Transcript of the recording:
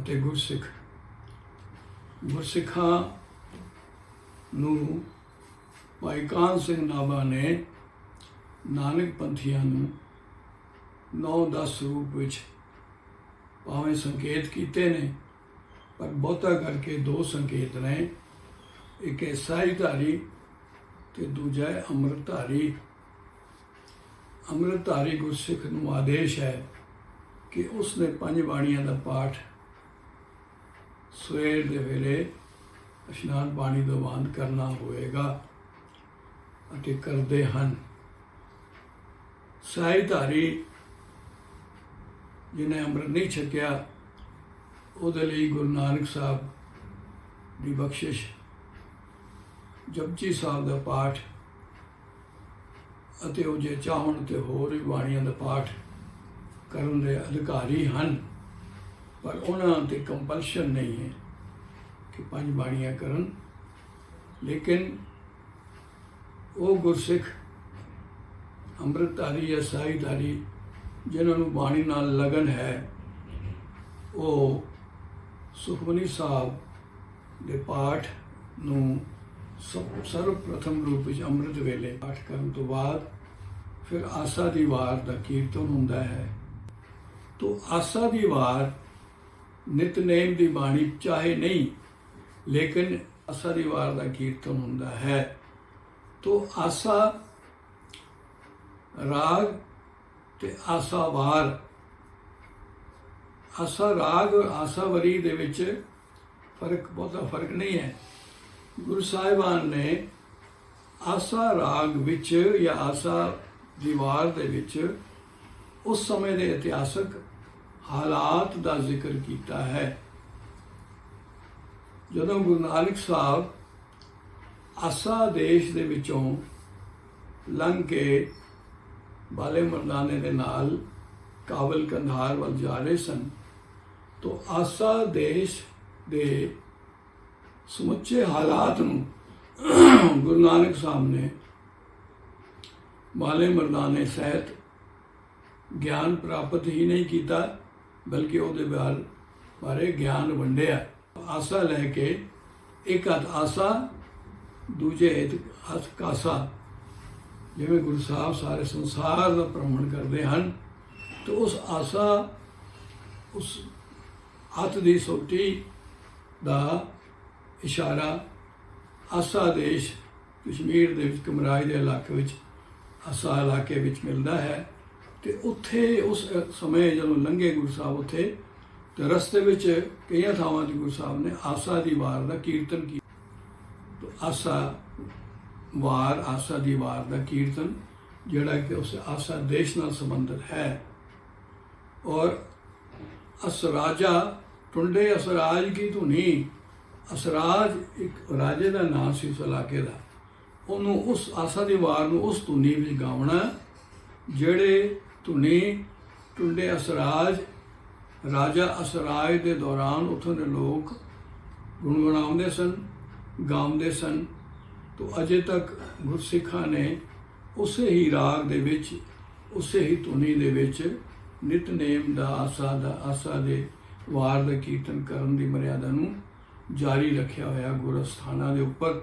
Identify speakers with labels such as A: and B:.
A: ਅਤੇ ਗੁਰਸਿੱਖ, ਗੁਰਸਿੱਖਾਂ ਨੂੰ ਭਾਈ ਕਾਨ ਸਿੰਘ ਨਾਭਾ ਨੇ ਨਾਨਕ ਪੰਥੀਆਂ ਨੂੰ 9-10 ਰੂਪ ਵਿੱਚ ਭਾਵੇਂ ਸੰਕੇਤ ਕੀਤੇ ਨੇ, ਪਰ ਬਹੁਤਾ ਕਰਕੇ ਦੋ ਸੰਕੇਤ ਨੇ। ਇੱਕ ਹੈ ਸਾਈਧਾਰੀ ਤੇ ਦੂਜਾ ਹੈ ਅੰਮ੍ਰਿਤਧਾਰੀ। ਅੰਮ੍ਰਿਤਧਾਰੀ ਗੁਰਸਿੱਖ ਨੂੰ ਆਦੇਸ਼ ਹੈ ਕਿ ਉਸਨੇ ਪੰਜ ਬਾਣੀਆਂ ਦਾ ਪਾਠ ਸਵੇਰ ਦੇ ਵੇਲੇ ਇਸ਼ਨਾਨ ਪਾਣੀ ਤੋਂ ਬਾਅਦ ਕਰਨਾ ਹੋਵੇਗਾ ਅਤੇ ਕਰਦੇ ਹਨ। ਸਾਈਧਾਰੀ ਜਿਹਨੇ ਅੰਮ੍ਰਿਤ ਨਹੀਂ ਛਕਿਆ, ਉਹਦੇ ਲਈ ਗੁਰੂ ਨਾਨਕ ਸਾਹਿਬ ਦੀ ਬਖਸ਼ਿਸ਼। ਜਪਜੀ ਸਾਹਿਬ ਦਾ ਪਾਠ ਅਤੇ ਉਹ ਜੇ ਚਾਹਣ ਤੇ ਹੋਰ ਵੀ ਬਾਣੀਆਂ ਦਾ ਪਾਠ ਕਰਨ ਦੇ ਅਧਿਕਾਰੀ ਹਨ। ਪਰ ਉਹਨਾਂ ਤੇ ਕੰਪਲਸ਼ਨ ਨਹੀਂ ਹੈ ਕਿ ਪੰਜ ਬਾਣੀਆਂ ਕਰਨ। ਲੇਕਿਨ ਉਹ ਗੁਰਸਿੱਖ ਅੰਮ੍ਰਿਤਧਾਰੀ ਜਾਂ ਸਾਈਧਾਰੀ ਜਿਨ੍ਹਾਂ ਨੂੰ ਬਾਣੀ ਨਾਲ ਲਗਨ ਹੈ, ਉਹ ਸੁਖਮਨੀ ਸਾਹਿਬ ਦੇ ਪਾਠ ਨੂੰ ਸਭ ਸਰਵ ਪ੍ਰਥਮ ਰੂਪ ਵਿੱਚ ਅੰਮ੍ਰਿਤ ਵੇਲੇ ਪਾਠ ਕਰਨ ਤੋਂ ਬਾਅਦ ਫਿਰ ਆਸਾ ਦੀ ਵਾਰ ਦਾ ਕੀਰਤਨ ਹੁੰਦਾ ਹੈ। ਤੋ ਆਸਾ ਦੀ ਵਾਰ ਨਿਤਨੇਮ ਦੀ ਬਾਣੀ ਚਾਹੇ ਨਹੀਂ, ਲੇਕਿਨ ਆਸਾ ਦੀ ਵਾਰ ਦਾ ਕੀਰਤਨ ਹੁੰਦਾ ਹੈ। ਤੋ ਆਸਾ ਰਾਗ ਤੇ ਆਸਾ ਵਾਰ। ਆਸਾ ਰਾਗ ਔਰ ਆਸਾ ਵਰੀ ਦੇ ਵਿੱਚ ਫ਼ਰਕ, ਬਹੁਤਾ ਫ਼ਰਕ ਨਹੀਂ ਹੈ। ਗੁਰੂ ਸਾਹਿਬਾਨ ਨੇ ਆਸਾ ਰਾਗ ਵਿੱਚ ਜਾਂ ਆਸਾ ਦੀਵਾਰ ਦੇ ਵਿੱਚ ਉਸ ਸਮੇਂ ਦੇ ਇਤਿਹਾਸਕ ਹਾਲਾਤ ਦਾ ਜ਼ਿਕਰ ਕੀਤਾ ਹੈ। ਜਦੋਂ ਗੁਰੂ ਨਾਨਕ ਸਾਹਿਬ ਆਸਾ ਦੇਸ਼ ਦੇ ਵਿੱਚੋਂ ਲੰਘ ਕੇ ਬਾਲੇ ਮਰਦਾਨੇ ਦੇ ਨਾਲ ਕਾਬਲ ਕੰਧਾਰ ਵੱਲ ਜਾ ਰਹੇ ਸਨ, ਤੋ ਆਸਾ ਦੇਸ਼ ਦੇ ਸਮੁੱਚੇ ਹਾਲਾਤ ਨੂੰ ਗੁਰੂ ਨਾਨਕ ਸਾਹਿਬ ਨੇ ਬਾਲੇ ਮਰਦਾਨੇ ਸਹਿਤ ਗਿਆਨ ਪ੍ਰਾਪਤ ਹੀ ਨਹੀਂ ਕੀਤਾ। ਬਲਕਿ ਉਹਦੇ ਬਾਰੇ ਬਾਰੇ ਗਿਆਨ ਵੰਡਿਆ। ਆਸਾ ਲੈ ਕੇ ਇੱਕ ਹੱਥ ਆਸਾ, ਦੂਜੇ ਹੱਥ ਕਾਸਾ। ਜਿਵੇਂ ਗੁਰੂ ਸਾਹਿਬ ਸਾਰੇ ਸੰਸਾਰ ਦਾ ਭ੍ਰਮਣ ਕਰਦੇ ਹਨ, ਤੇ ਉਸ ਆਸਾ, ਉਸ ਹੱਥ ਦੀ ਸੋਟੀ ਦਾ ਇਸ਼ਾਰਾ ਆਸਾ ਦੇਸ਼ ਕਸ਼ਮੀਰ ਦੇ ਵਿੱਚ, ਕਮਰਾਜ ਦੇ ਇਲਾਕੇ ਵਿੱਚ, ਆਸਾ ਇਲਾਕੇ ਵਿੱਚ ਮਿਲਦਾ ਹੈ। ਤੇ ਉੱਥੇ ਉਸ ਸਮੇਂ ਜਦੋਂ ਲੰਘੇ ਗੁਰੂ ਸਾਹਿਬ ਉੱਥੇ, ਤੇ ਰਸਤੇ ਵਿੱਚ ਕਈਆਂ ਥਾਵਾਂ ਤੇ ਗੁਰੂ ਸਾਹਿਬ ਨੇ ਆਸਾ ਦੀ ਵਾਰ ਦਾ ਕੀਰਤਨ ਕੀਤਾ। ਆਸਾ ਵਾਰ, ਆਸਾ ਦੀ ਵਾਰ ਦਾ ਕੀਰਤਨ, ਜਿਹੜਾ ਕਿ ਉਸ ਆਸਾ ਦੇਸ਼ ਨਾਲ ਸੰਬੰਧਿਤ ਹੈ। ਔਰ ਅਸਰਾਜਾ ਟੁੰਡੇ ਅਸਰਾਜ ਕੀ ਧੁਨੀ? ਅਸਰਾਜ ਇੱਕ ਰਾਜੇ ਦਾ ਨਾਮ ਸੀ ਉਸ ਇਲਾਕੇ ਦਾ। ਉਹਨੂੰ ਉਸ ਆਸਾ ਦੀ ਵਾਰ ਨੂੰ ਉਸ ਧੁਨੀ ਵਿੱਚ ਗਾਉਣਾ, ਜਿਹੜੇ ਧੁਨੀ, ਟੁੰਡੇ ਅਸਰਾਜ, ਰਾਜਾ ਅਸਰਾਜ ਦੇ ਦੌਰਾਨ ਉੱਥੋਂ ਦੇ ਲੋਕ ਗੁਣਗੁਣਾਉਂਦੇ ਸਨ, ਗਾਉਂਦੇ ਸਨ। ਤੋ ਅਜੇ ਤੱਕ ਗੁਰਸਿੱਖਾਂ ਨੇ ਉਸੇ ਹੀ ਰਾਗ ਦੇ ਵਿੱਚ, ਉਸੇ ਹੀ ਧੁਨੀ ਦੇ ਵਿੱਚ ਨਿਤਨੇਮ ਦਾ ਆਸਾ ਦਾ, ਆਸਾ ਦੇ ਵਾਰ ਦਾ ਕੀਰਤਨ ਕਰਨ ਦੀ ਮਰਿਆਦਾ ਨੂੰ ਜਾਰੀ ਰੱਖਿਆ ਹੋਇਆ ਗੁਰਸਥਾਨਾਂ ਦੇ ਉੱਪਰ।